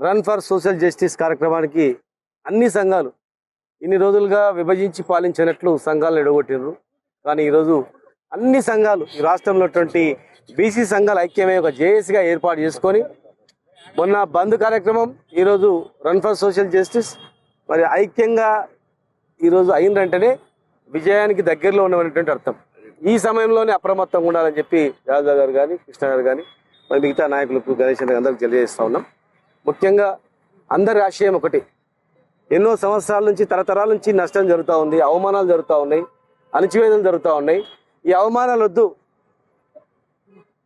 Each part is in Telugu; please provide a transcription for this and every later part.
రన్ ఫర్ సోషల్ జస్టిస్ కార్యక్రమానికి అన్ని సంఘాలు ఇన్ని రోజులుగా విభజించి పాలించినట్లు సంఘాలను ఎడగొట్టినరు కానీ ఈరోజు అన్ని సంఘాలు ఈ రాష్ట్రంలో బీసీ సంఘాలు ఐక్యమే ఒక జేఏసీగా ఏర్పాటు చేసుకొని మొన్న బంద్ కార్యక్రమం ఈరోజు రన్ ఫర్ సోషల్ జస్టిస్ మరి ఐక్యంగా ఈరోజు అయిందంటేనే విజయానికి దగ్గరలో ఉన్నటువంటి అర్థం. ఈ సమయంలోనే అప్రమత్తంగా ఉండాలని చెప్పి రాజా గారు కానీ కృష్ణ గారు కానీ మరి మిగతా నాయకులకు గణేష్ గారికి అందరికి తెలియజేస్తా ఉన్నాం. ముఖ్యంగా అందరి ఆశయం ఒకటి. ఎన్నో సంవత్సరాల నుంచి తరతరాల నుంచి నష్టం జరుగుతూ ఉంది అవమానాలు జరుగుతూ ఉన్నాయి అణచివేదలు జరుగుతూ ఉన్నాయి. ఈ అవమానాలు వద్దు.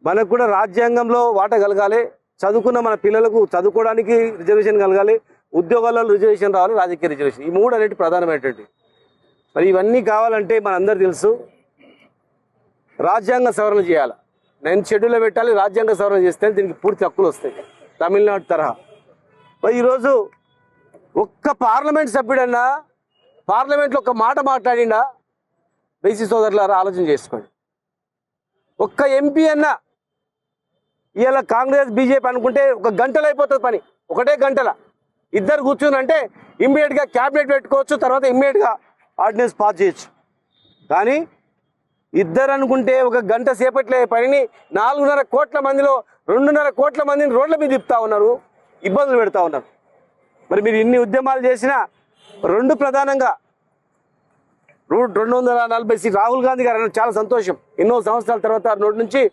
మనకు కూడా రాజ్యాంగంలో వాట కలగాలి. చదువుకున్న మన పిల్లలకు చదువుకోవడానికి రిజర్వేషన్ కలగాలి. ఉద్యోగాలలో రిజర్వేషన్ రావాలి రాజకీయ రిజర్వేషన్. ఈ మూడు అనేటి ప్రధానమైనటువంటి మరి ఇవన్నీ కావాలంటే మనందరూ తెలుసు. రాజ్యాంగ సవరణ చేయాలి. నేను షెడ్యూల్లో పెట్టాలి రాజ్యాంగ సవరణ చేస్తే దీనికి పూర్తి హక్కులు వస్తాయి. తమిళనాడు తరహా. ఈరోజు ఒక్క పార్లమెంట్ సభ్యుడన్నా పార్లమెంట్లో ఒక మాట మాట్లాడిండా బీసీ సోదరులారా ఆలోచన చేసుకోండి. ఒక్క ఎంపీ అన్నా ఇవాళ కాంగ్రెస్ బీజేపీ అనుకుంటే ఒక గంటలో అయిపోతుంది పని. ఒకటే గంటల. ఇద్దరు కూర్చుని అంటే ఇమ్మీడియట్గా క్యాబినెట్ పెట్టుకోవచ్చు తర్వాత ఇమ్మీడియట్గా ఆర్డినెన్స్ పాస్ చేయొచ్చు. కానీ ఇద్దరు అనుకుంటే ఒక గంట సేపట్లే పనిని నాలుగున్నర కోట్ల మందిలో రెండున్నర కోట్ల మందిని రోడ్ల మీద తిప్పుతా ఉన్నారు. ఇబ్బందులు పెడతా ఉన్నారు. మరి మీరు ఇన్ని ఉద్యమాలు చేసినా రెండు ప్రధానంగా రూ- రెండు వందల నలభై సీట్ రాహుల్ గాంధీ గారు చాలా సంతోషం. ఎన్నో సంవత్సరాల తర్వాత నోటి నుంచి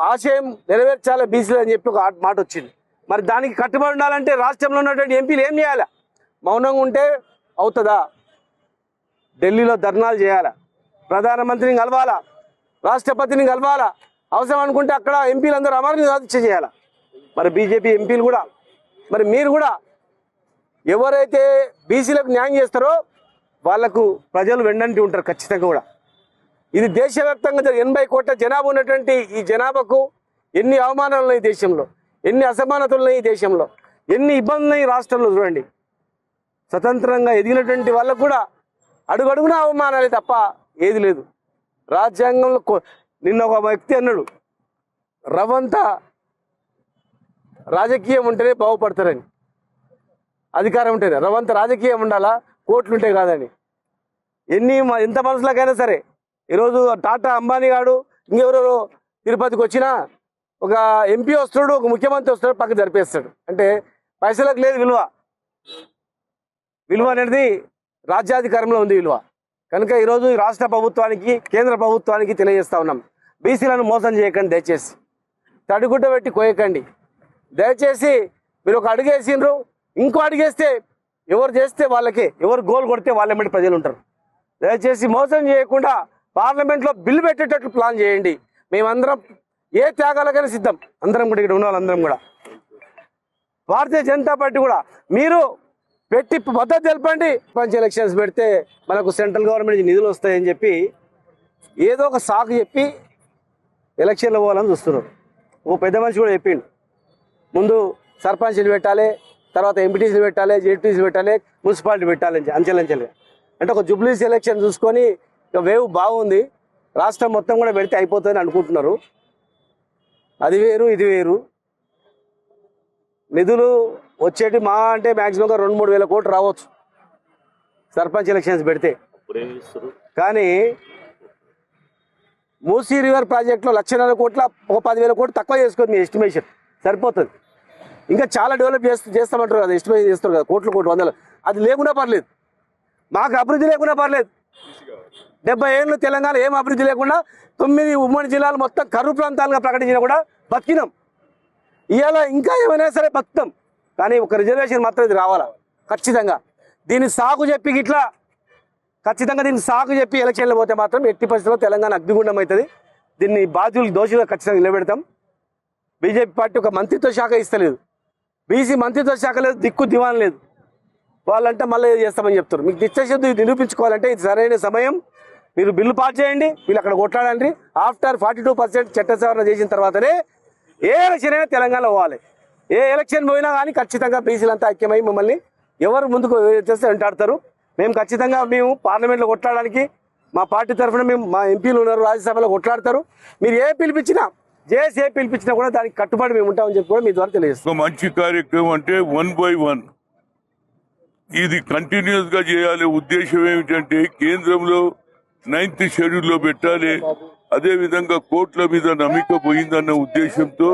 ఆశయం నెరవేర్చాలి బీసీలు అని చెప్పి ఒక మాట వచ్చింది. మరి దానికి కట్టుబడి ఉండాలంటే రాష్ట్రంలో ఉన్నటువంటి ఎంపీలు ఏం చేయాలి? మౌనంగా ఉంటే అవుతుందా? ఢిల్లీలో ధర్నాలు చేయాలా? ప్రధానమంత్రిని కలవాలా? రాష్ట్రపతిని కలవాలా? అవసరం అనుకుంటే అక్కడ ఎంపీలందరూ అమరని సాధించ చేయాలా? మరి బీజేపీ ఎంపీలు కూడా మరి మీరు కూడా ఎవరైతే బీసీలకు న్యాయం చేస్తారో వాళ్ళకు ప్రజలు వెండంటి ఉంటారు ఖచ్చితంగా కూడా. ఇది దేశవ్యాప్తంగా జరిగే ఎనభై కోట్ల జనాభా ఉన్నటువంటి ఈ జనాభాకు ఎన్ని అవమానాలు ఉన్నాయి ఈ దేశంలో ఎన్ని అసమానతలు ఉన్నాయి ఈ దేశంలో ఎన్ని ఇబ్బందులు ఉన్నాయి ఈ రాష్ట్రంలో చూడండి. స్వతంత్రంగా ఎదిగినటువంటి వాళ్ళకు కూడా అడుగడుగున అవమానాలే తప్ప ఏది లేదు. రాజ్యాంగంలో నిన్న ఒక వ్యక్తి అన్నాడు రవంతా రాజకీయం ఉంటేనే బాగుపడతారని. అధికారం ఉంటేనే. రవంత రాజకీయం ఉండాలా? కోట్లు ఉంటే కాదని. ఎన్ని మ- ఎంత మనసులకైనా సరే. ఈరోజు టాటా అంబానీ గాడు ఇంకెవరెవరో తిరుపతికి వచ్చినా ఒక ఎంపీ వస్తాడు ఒక ముఖ్యమంత్రి వస్తాడు పక్క జరిపేస్తాడు. అంటే పైసలకు లేదు విలువ. విలువ అనేది రాజ్యాధికారంలో ఉంది విలువ. కనుక ఈరోజు రాష్ట్ర ప్రభుత్వానికి కేంద్ర ప్రభుత్వానికి తెలియజేస్తా ఉన్నాం. బీసీలను మోసం చేయకండి దయచేసి. తడిగుడ్డ పెట్టి కోయకండి దయచేసి మీరు ఒక అడిగేసిండ్రు ఇంకో అడిగేస్తే ఎవరు చేస్తే వాళ్ళకి ఎవరు గోల్ కొడితే వాళ్ళ ప్రజలు ఉంటారు. దయచేసి మోసం చేయకుండా పార్లమెంట్లో బిల్లు పెట్టేటట్లు ప్లాన్ చేయండి. మేమందరం ఏ త్యాగాలకైనా సిద్ధం. అందరం కూడా ఇక్కడ ఉన్న వాళ్ళందరం కూడా. భారతీయ జనతా పార్టీ కూడా మీరు పెట్టి మద్దతు తెలపండి. పంచ ఎలక్షన్స్ పెడితే మనకు సెంట్రల్ గవర్నమెంట్ నిధులు వస్తాయని చెప్పి ఏదో ఒక సాకు చెప్పి ఎలక్షన్లో పోవాలని చూస్తున్నారు. ఓ పెద్ద మనిషి కూడా చెప్పిండు. ముందు సర్పంచ్లు పెట్టాలి తర్వాత ఎంపీటీసీలు పెట్టాలి జెడ్పీసీలు పెట్టాలి మున్సిపాలిటీ పెట్టాలి అంచెలంచెలుగా. అంటే ఒక జుబ్లీస్ ఎలక్షన్ చూసుకొని వేవ్ బాగుంది రాష్ట్రం మొత్తం కూడా పెడితే అయిపోతుందని అనుకుంటున్నారు. అది వేరు ఇది వేరు. నిధులు వచ్చేటి మా అంటే మ్యాక్సిమంగా రెండు మూడు వేల కోట్లు రావచ్చు. సర్పంచ్ ఎలక్షన్స్ పెడితే. కానీ మూసీ రివర్ ప్రాజెక్ట్లో లక్షన్నర కోట్ల ఒక పదివేల కోట్లు తక్కువ చేసుకోండి మీ ఎస్టిమేషన్. సరిపోతుంది. ఇంకా చాలా డెవలప్ చేస్తూ చేస్తామంటారు కదా ఇష్టమైన చేస్తారు కదా కోట్లు కోట్లు వందలు. అది లేకుండా పర్లేదు. మాకు అభివృద్ధి లేకుండా పర్లేదు. డెబ్బై ఏళ్ళు తెలంగాణ ఏం అభివృద్ధి లేకుండా తొమ్మిది ఉమ్మడి జిల్లాలు మొత్తం కరువు ప్రాంతాలుగా ప్రకటించినా కూడా బతికినాం. ఇవాళ ఇంకా ఏమైనా సరే బతుకుతాం. కానీ ఒక రిజర్వేషన్ మాత్రం ఇది రావాలా? ఖచ్చితంగా. దీన్ని సాగు చెప్పి ఇట్లా ఖచ్చితంగా దీన్ని సాగు చెప్పి ఎలక్షన్లు పోతే మాత్రం ఎట్టి పరిస్థితుల్లో తెలంగాణ అగ్నిగుండం అవుతుంది. దీన్ని బాధ్యులు దోషులుగా ఖచ్చితంగా నిలబెడతాం. బీజేపీ పార్టీ ఒక మంత్రిత్వ శాఖ ఇస్తలేదు. బీసీ మంత్రిత్వ శాఖ లేదు దిక్కు దివాన్ లేదు. వాళ్ళంటే మళ్ళీ చేస్తామని చెప్తారు మీకు నిత్యశుద్ధి నిరూపించుకోవాలంటే ఇది సరైన సమయం. మీరు బిల్లు పాస్ చేయండి వీళ్ళు అక్కడ కొట్లాడండి. ఆఫ్టర్ ఫార్టీ టూ పర్సెంట్ చట్ట సవరణ చేసిన తర్వాతనే ఏ ఎలక్షన్ అయినా తెలంగాణలో పోవాలి. ఏ ఎలక్షన్ పోయినా కానీ ఖచ్చితంగా బీసీలంతా ఐక్యమై మిమ్మల్ని ఎవరు ముందుకు చేస్తే వెంటాడతారు. మేము ఖచ్చితంగా మేము పార్లమెంట్లో కొట్లాడడానికి మా పార్టీ తరఫున మేము మా ఎంపీలు ఉన్నారు రాజ్యసభలో కొట్లాడతారు. మీరు ఏ పిలిపించినా జేఏసీ పిలిపించినా కూడా దానికి కట్టుబడి మేము ఉంటామని చెప్పి కూడా మీ ద్వారా తెలియజేస్తాం మంచి కార్యక్రమం అంటే వన్ బై వన్. ఇది కంటిన్యూస్గా చేయాలి ఉద్దేశం ఏమిటంటే కేంద్రంలో నైన్త్ షెడ్యూల్లో పెట్టాలి. అదే విధంగా కోట్ల మీద నమ్మిక పోయిందన్న ఉద్దేశంతో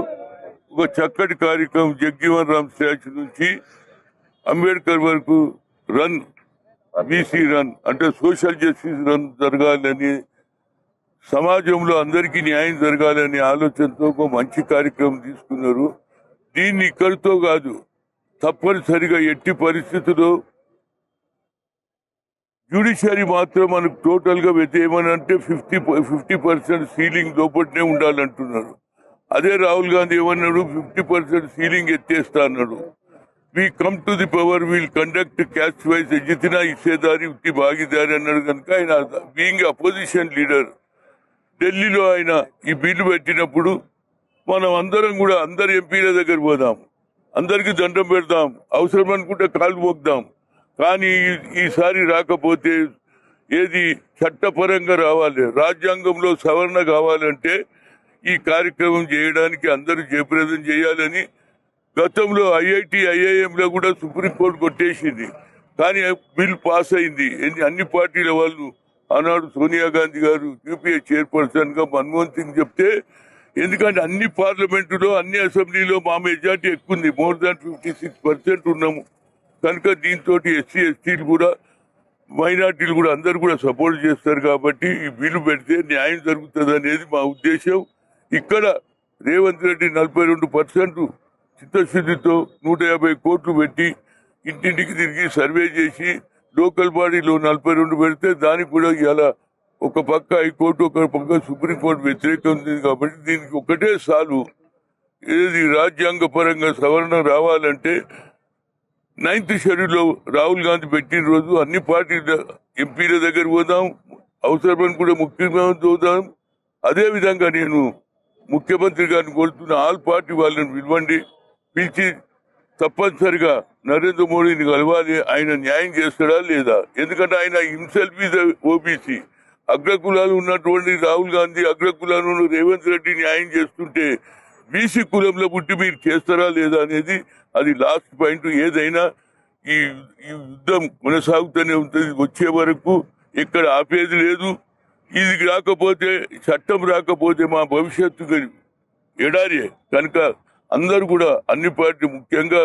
ఒక చక్కటి కార్యక్రమం జగ్జీవన్ రామ్ స్టాచ్యూ నుంచి అంబేద్కర్ వరకు రన్ బీసీ రన్ అంటే సోషల్ జస్టిస్ రన్ జరగాలని సమాజంలో అందరికీ న్యాయం జరగాలనే ఆలోచనతో ఒక మంచి కార్యక్రమం తీసుకున్నారు. దీన్ని ఇక్కడితో కాదు తప్పనిసరిగా ఎట్టి పరిస్థితుల్లో జ్యుడిషియరీ మాత్రం మనకు టోటల్గా ఏమని అంటే ఫిఫ్టీ ఫిఫ్టీ పర్సెంట్ సీలింగ్ లోపలనే ఉండాలంటున్నారు. అదే రాహుల్ గాంధీ ఏమన్నాడు? ఫిఫ్టీ పర్సెంట్ సీలింగ్ ఎత్తేస్తా అన్నాడు. We come to the power will conduct caste wise ఎజితినా ఇచ్చేదారి ఉత్తి భాగీదారి అన్నాడు కనుక ఆయన బీయింగ్ అపోజిషన్ లీడర్ ఢిల్లీలో ఆయన ఈ బిల్లు పెట్టినప్పుడు మనం అందరం కూడా అందరు ఎంపీల దగ్గర పోదాం. అందరికి దండం పెడదాం. అవసరం అనుకుంటే కాలు మోద్దాం కానీ ఈ- ఈసారి రాకపోతే ఏది చట్టపరంగా రావాలి? రాజ్యాంగంలో సవరణ కావాలంటే ఈ కార్యక్రమం చేయడానికి అందరూ జయప్రదం చేయాలని గతంలో ఐఐటి ఐఐఎంలో కూడా సుప్రీంకోర్టు కొట్టేసింది. కానీ బిల్ పాస్ అయింది. అన్ని పార్టీల వాళ్ళు ఆనాడు సోనియా గాంధీ గారు యూపీఏ చైర్పర్సన్గా మన్మోహన్ సింగ్ చెప్తే ఎందుకంటే అన్ని పార్లమెంటులో అన్ని అసెంబ్లీలో మా మెజార్టీ ఎక్కువ ఉంది more than fifty six percent ఉన్నాము. కనుక దీంతో ఎస్సీ ఎస్టీలు కూడా మైనార్టీలు కూడా అందరు కూడా సపోర్ట్ చేస్తారు కాబట్టి ఈ బిల్లు పెడితే న్యాయం జరుగుతుంది అనేది మా ఉద్దేశం. ఇక్కడ రేవంత్ రెడ్డి నలభై రెండు పర్సెంట్ చిత్తశుద్ధితో నూట యాభై కోట్లు పెట్టి ఇంటింటికి తిరిగి సర్వే చేసి లోకల్ బాడీలో నలభై రెండు పెడితే దానికి కూడా ఇలా ఒక పక్క హైకోర్టు ఒక పక్క సుప్రీంకోర్టు వ్యతిరేకం ఉంది కాబట్టి దీనికి ఒకటే సాలు. ఏది రాజ్యాంగ పరంగా సవరణ రావాలంటే నైన్త్ షెడ్యూల్లో రాహుల్ గాంధీ పెట్టిన రోజు అన్ని పార్టీల ఎంపీల దగ్గర పోదాం అవసరమని కూడా ముఖ్యమంత్రి పోదాం. అదే విధంగా నేను ముఖ్యమంత్రి గారిని కోరుతున్న ఆల్ పార్టీ వాళ్ళని పిలవండి. పిలిచి తప్పనిసరిగా నరేంద్ర మోడీని కలవాలి ఆయన న్యాయం చేస్తాడా లేదా? ఎందుకంటే ఆయన హిమ్సెల్ఫ్ ఈజ్ ఓబీసీ అగ్రకులాలు ఉన్నటువంటి రాహుల్ గాంధీ అగ్రకులాలు ఉన్న రేవంత్ రెడ్డి న్యాయం చేస్తుంటే బీసీ కులంలో పుట్టి మీరు చేస్తారా లేదా అనేది అది లాస్ట్ పాయింట్ ఏదైనా ఈ ఈ యుద్ధం కొనసాగుతూనే ఉంటుంది. వచ్చే వరకు ఇక్కడ ఆపేది లేదు. ఇది రాకపోతే చట్టం రాకపోతే మా భవిష్యత్తు ఎడారి. కనుక అందరూ కూడా అన్ని పార్టీ ముఖ్యంగా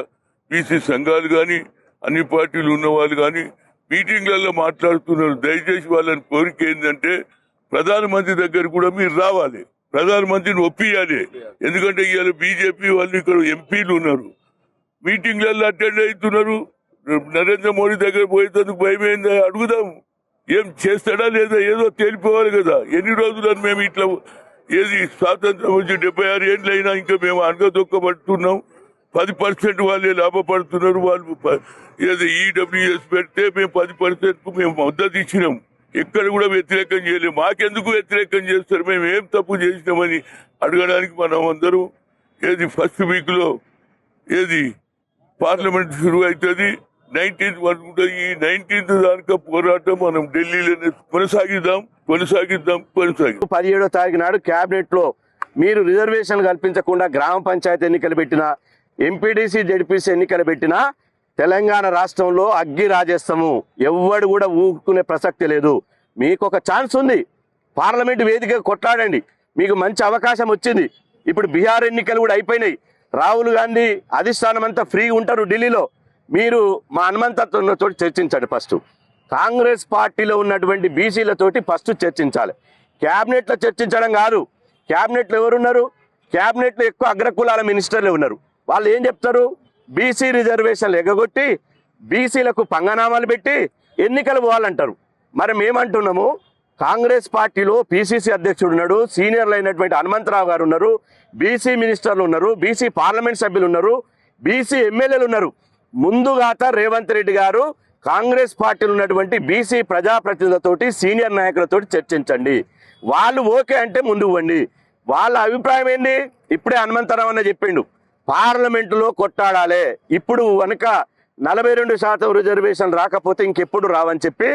బీసీ సంఘాలు కానీ అన్ని పార్టీలు ఉన్న వాళ్ళు కానీ మీటింగ్లలో మాట్లాడుతున్నారు. దయచేసి వాళ్ళని కోరిక ఏంటంటే ప్రధానమంత్రి దగ్గర కూడా మీరు రావాలి. ప్రధానమంత్రిని ఒప్పియాలి. ఎందుకంటే ఇవాళ బీజేపీ వాళ్ళు ఇక్కడ ఎంపీలు ఉన్నారు. మీటింగ్లలో అటెండ్ అవుతున్నారు. నరేంద్ర మోడీ దగ్గర పోయేందుకు భయం అడుగుదాము అడుగుదాం. ఏం చేస్తాడా లేదా? ఏదో తేలిపోవాలి కదా. ఎన్ని రోజులని మేము ఇట్లా ఏది స్వాతంత్రం వచ్చి డెబ్బై ఆరు ఏళ్ళు అయినా ఇంకా మేము అనగదొక్కబడుతున్నాం పది పర్సెంట్ వాళ్ళే లాభపడుతున్నారు వాళ్ళు ఏదో ఏది ఈడబ్ల్యూఎస్ పెడితే మేము పది పర్సెంట్కు మేము మద్దతు ఇచ్చినాం. ఎక్కడ కూడా వ్యతిరేకం చేయలేము మాకెందుకు వ్యతిరేకం చేస్తారు? మేము ఏం తప్పు చేసినామని అడగడానికి మనం అందరూ ఏది ఫస్ట్ వీక్లో ఏది పార్లమెంట్ షురు అవుతుంది నైన్టీన్త్ వరకు ఉంటుంది. ఈ నైన్టీన్త్ దానిక పోరాటం మనం ఢిల్లీలోనే కొనసాగిద్దాం కొనసాగిద్దాం కొనసాగిద్దాం. పదిహేడో తారీఖు నాడు కేబినెట్లో మీరు రిజర్వేషన్ కల్పించకుండా గ్రామ పంచాయతీ ఎన్నికలు పెట్టినా ఎంపీడీసీ జడ్పీసీ ఎన్నికలు పెట్టినా తెలంగాణ రాష్ట్రంలో అగ్గి రాజేస్తాము. ఎవ్వడు కూడా ఊరుకునే ప్రసక్తి లేదు. మీకు ఒక ఛాన్స్ ఉంది. పార్లమెంట్ వేదిక కొట్లాడండి. మీకు మంచి అవకాశం వచ్చింది. ఇప్పుడు బీహార్ ఎన్నికలు కూడా అయిపోయినాయి. రాహుల్ గాంధీ అధిష్టానం అంతా ఫ్రీగా ఉంటారు ఢిల్లీలో. మీరు మా హనుమంతతో చర్చించండి ఫస్ట్. కాంగ్రెస్ పార్టీలో ఉన్నటువంటి బీసీలతోటి ఫస్ట్ చర్చించాలి. క్యాబినెట్లో చర్చించడం కాదు. క్యాబినెట్లో ఎవరున్నారు? క్యాబినెట్లో ఎక్కువ అగ్రకులాల మినిస్టర్లు ఉన్నారు. వాళ్ళు ఏం చెప్తారు? బీసీ రిజర్వేషన్లు ఎగగొట్టి బీసీలకు పంగనామాలు పెట్టి ఎన్నికలు పోవాలంటారు. మరి మేమంటున్నాము కాంగ్రెస్ పార్టీలో పిసిసి అధ్యక్షుడు ఉన్నాడు సీనియర్లు అయినటువంటి హనుమంతరావు గారు ఉన్నారు బీసీ మినిస్టర్లు ఉన్నారు బీసీ పార్లమెంట్ సభ్యులు ఉన్నారు బీసీ ఎమ్మెల్యేలు ఉన్నారు. ముందుగాత రేవంత్ రెడ్డి గారు కాంగ్రెస్ పార్టీలు ఉన్నటువంటి బీసీ ప్రజాప్రతినిధులతోటి సీనియర్ నాయకులతోటి చర్చించండి. వాళ్ళు ఓకే అంటే ముందు ఇవ్వండి వాళ్ళ అభిప్రాయం ఏంటి ఇప్పుడే హనుమంతరావు అన్న చెప్పిండు. పార్లమెంటులో కొట్టాడాలే. ఇప్పుడు కనుక నలభై రెండు శాతం రిజర్వేషన్ రాకపోతే ఇంకెప్పుడు రావని చెప్పి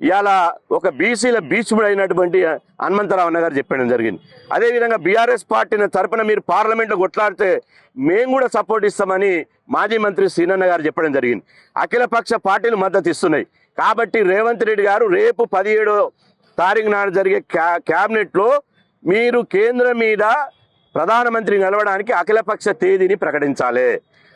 ఇలా ఒక బీసీల బీచ్ముడు అయినటువంటి హనుమంతరావు అన్న గారు చెప్పడం జరిగింది. అదేవిధంగా బీఆర్ఎస్ పార్టీని తరపున మీరు పార్లమెంట్లో కొట్లాడితే మేము కూడా సపోర్ట్ ఇస్తామని మాజీ మంత్రి సీనన్న గారు చెప్పడం జరిగింది. అఖిలపక్ష పార్టీలు మద్దతు ఇస్తున్నాయి. కాబట్టి రేవంత్ రెడ్డి గారు రేపు పదిహేడో తారీఖు నాడు జరిగే క్యా క్యాబినెట్లో మీరు కేంద్రం మీద ప్రధానమంత్రి నిలవడానికి అఖిలపక్ష తేదీని ప్రకటించాలి.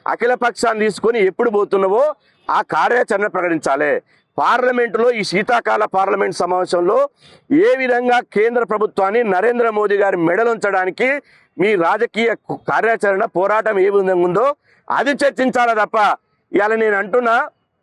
అఖిలపక్షాన్ని తీసుకొని ఎప్పుడు పోతున్నావో ఆ కార్యాచరణ ప్రకటించాలి. పార్లమెంటులో ఈ శీతాకాల పార్లమెంట్ సమావేశంలో ఏ విధంగా కేంద్ర ప్రభుత్వాన్ని నరేంద్ర మోదీ గారి మెడలుంచడానికి మీ రాజకీయ కార్యాచరణ పోరాటం ఏ విధంగా ఉందో అది చర్చించాలా తప్ప ఇవాళ నేను అంటున్నా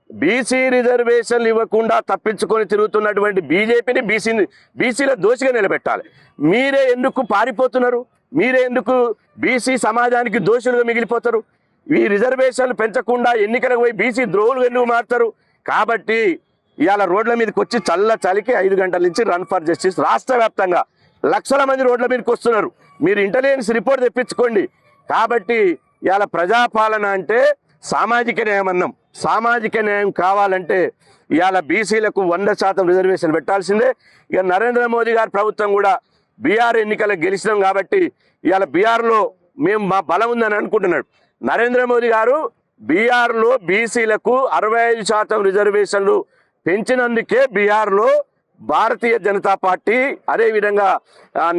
బీసీ రిజర్వేషన్లు ఇవ్వకుండా తప్పించుకొని తిరుగుతున్నటువంటి బీజేపీని బీసీ బీసీల దోషిగా నిలబెట్టాలి. మీరే ఎందుకు పారిపోతున్నారు? మీరెందుకు బీసీ సమాజానికి దోషులుగా మిగిలిపోతారు? ఈ రిజర్వేషన్లు పెంచకుండా ఎన్నికలకు పోయి బీసీ ద్రోహులు ఎందుకు మారుతారు? కాబట్టి ఇవాళ రోడ్ల మీదకి వచ్చి చల్ల చలికి ఐదు గంటల నుంచి రన్ ఫర్ జస్టిస్. రాష్ట్ర వ్యాప్తంగా లక్షల మంది రోడ్ల మీదకి వస్తున్నారు. మీరు ఇంటెలిజెన్స్ రిపోర్ట్ తెప్పించుకోండి. కాబట్టి ఇవాళ ప్రజాపాలన అంటే సామాజిక న్యాయం అన్నాం. సామాజిక న్యాయం కావాలంటే ఇవాళ బీసీలకు వంద శాతం రిజర్వేషన్ పెట్టాల్సిందే. ఇక నరేంద్ర మోదీ గారి ప్రభుత్వం కూడా బీఆర్ ఎన్నికలకు గెలిచినాం కాబట్టి ఇవాళ బీఆర్లో మేము మా బలం ఉందని అనుకుంటున్నాడు. నరేంద్ర మోదీ గారు బీఆర్లో బీసీలకు అరవై ఐదు శాతం రిజర్వేషన్లు పెంచినందుకే బీహార్లో భారతీయ జనతా పార్టీ అదేవిధంగా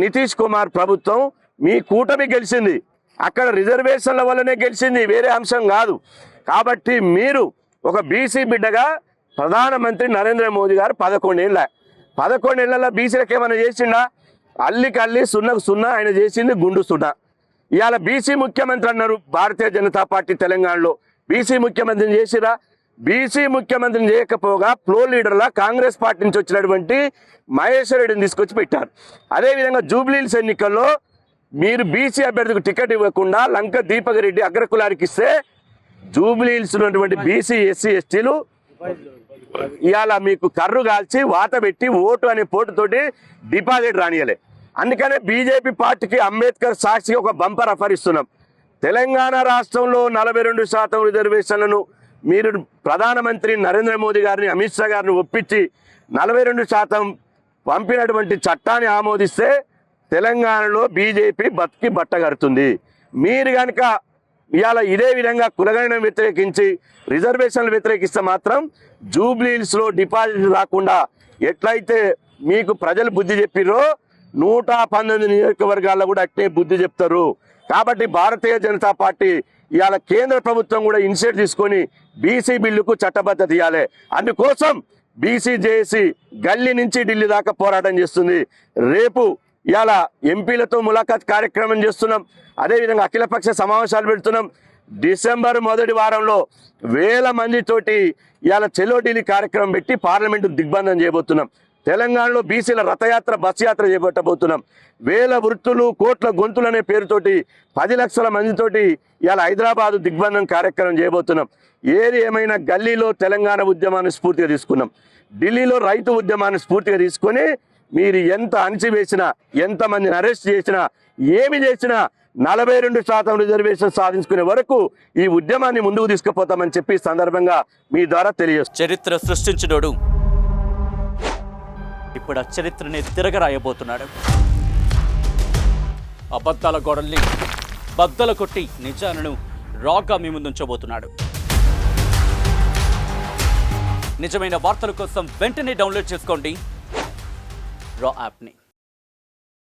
నితీష్ కుమార్ ప్రభుత్వం మీ కూటమి గెలిచింది. అక్కడ రిజర్వేషన్ల వల్లనే గెలిచింది వేరే అంశం కాదు. కాబట్టి మీరు ఒక బీసీ బిడ్డగా ప్రధానమంత్రి నరేంద్ర మోదీ గారు పదకొండేళ్ళ పదకొండేళ్ళలో బీసీలకు ఏమైనా చేసిండా? అల్లికల్లి సున్నకు సున్నా ఆయన చేసింది గుండు సున్నా ఇవాళ బీసీ ముఖ్యమంత్రి అన్నారు భారతీయ జనతా పార్టీ తెలంగాణలో. బీసీ ముఖ్యమంత్రిని చేసిరా? బీసీ ముఖ్యమంత్రిని చేయకపోగా ఫ్లో లీడర్లా కాంగ్రెస్ పార్టీ నుంచి వచ్చినటువంటి మహేశ్వర రెడ్డిని తీసుకొచ్చి పెట్టారు. అదేవిధంగా జూబ్లీల్స్ ఎన్నికల్లో మీరు బీసీ అభ్యర్థికి టికెట్ ఇవ్వకుండా లంక దీపక్ రెడ్డి అగ్రకులారికి ఇస్తే జూబ్లీల్స్ ఉన్నటువంటి బీసీ ఎస్సీ ఎస్టీలు ఇవాళ మీకు కర్రు కాల్చి వాత పెట్టి ఓటు అనే పోటుతోటి డిపాజిట్ రానియలే. అందుకనే బీజేపీ పార్టీకి అంబేద్కర్ సాక్షిగా ఒక బంపర్ ఆఫర్ ఇస్తున్నాం. తెలంగాణ రాష్ట్రంలో నలభై రెండు శాతం రిజర్వేషన్లను మీరు ప్రధానమంత్రి నరేంద్ర మోదీ గారిని అమిత్ షా గారిని ఒప్పించి నలభై రెండు శాతం పంపినటువంటి చట్టాన్ని ఆమోదిస్తే తెలంగాణలో బీజేపీ బతికి బట్టగడుతుంది మీరు కనుక ఇవాళ ఇదే విధంగా కులగణను వ్యతిరేకించి రిజర్వేషన్లు వ్యతిరేకిస్తే మాత్రం జూబ్లీస్లో డిపాజిట్ రాకుండా ఎట్లయితే మీకు ప్రజలు బుద్ధి చెప్పిరో నూట పంతొమ్మిది నియోజకవర్గాల్లో కూడా అట్టే బుద్ధి చెప్తారు. కాబట్టి భారతీయ జనతా పార్టీ ఇవాళ కేంద్ర ప్రభుత్వం కూడా ఇనిషియేట్ తీసుకొని బీసీ బిల్లుకు చట్టబద్ధత ఇవ్వాలి అందుకోసం బీసీ జేఏసీ గల్లీ నుంచి ఢిల్లీ దాకా పోరాటం చేస్తుంది. రేపు ఇవాళ ఎంపీలతో ములాఖాత్ కార్యక్రమం చేస్తున్నాం. అదేవిధంగా అఖిలపక్ష సమావేశాలు పెడుతున్నాం. డిసెంబర్ మొదటి వారంలో వేల మందితోటి ఇవాళ చెలో ఢిల్లీ కార్యక్రమం పెట్టి పార్లమెంటు దిగ్బంధం చేయబోతున్నాం. తెలంగాణలో బీసీల రథయాత్ర బస్ యాత్ర చేపట్టబోతున్నాం. వేల వృత్తులు కోట్ల గొంతులు అనే పేరుతోటి పది లక్షల మందితోటి ఇవాళ హైదరాబాదు దిగ్బంధం కార్యక్రమం చేయబోతున్నాం. ఏది ఏమైనా గల్లీలో తెలంగాణ ఉద్యమాన్ని స్ఫూర్తిగా తీసుకున్నాం. ఢిల్లీలో రైతు ఉద్యమాన్ని స్ఫూర్తిగా తీసుకొని మీరు ఎంత అణిచివేసినా ఎంతమందిని అరెస్ట్ చేసినా ఏమి చేసినా నలభై రెండు శాతం రిజర్వేషన్ సాధించుకునే వరకు ఈ ఉద్యమాన్ని ముందుకు తీసుకుపోతామని చెప్పి సందర్భంగా మీ ద్వారా తెలియజేస్తున్నాం చరిత్ర సృష్టించినోడు. ఇప్పుడు ఆ చరిత్రని తిరగరాయబోతున్నాడు. అబద్ధాల గోడల్ని బద్దల కొట్టి నిజాలను రాగా మీ ముందుంచబోతున్నాడు. నిజమైన వార్తల కోసం వెంటనే డౌన్లోడ్ చేసుకోండి. रो आपने।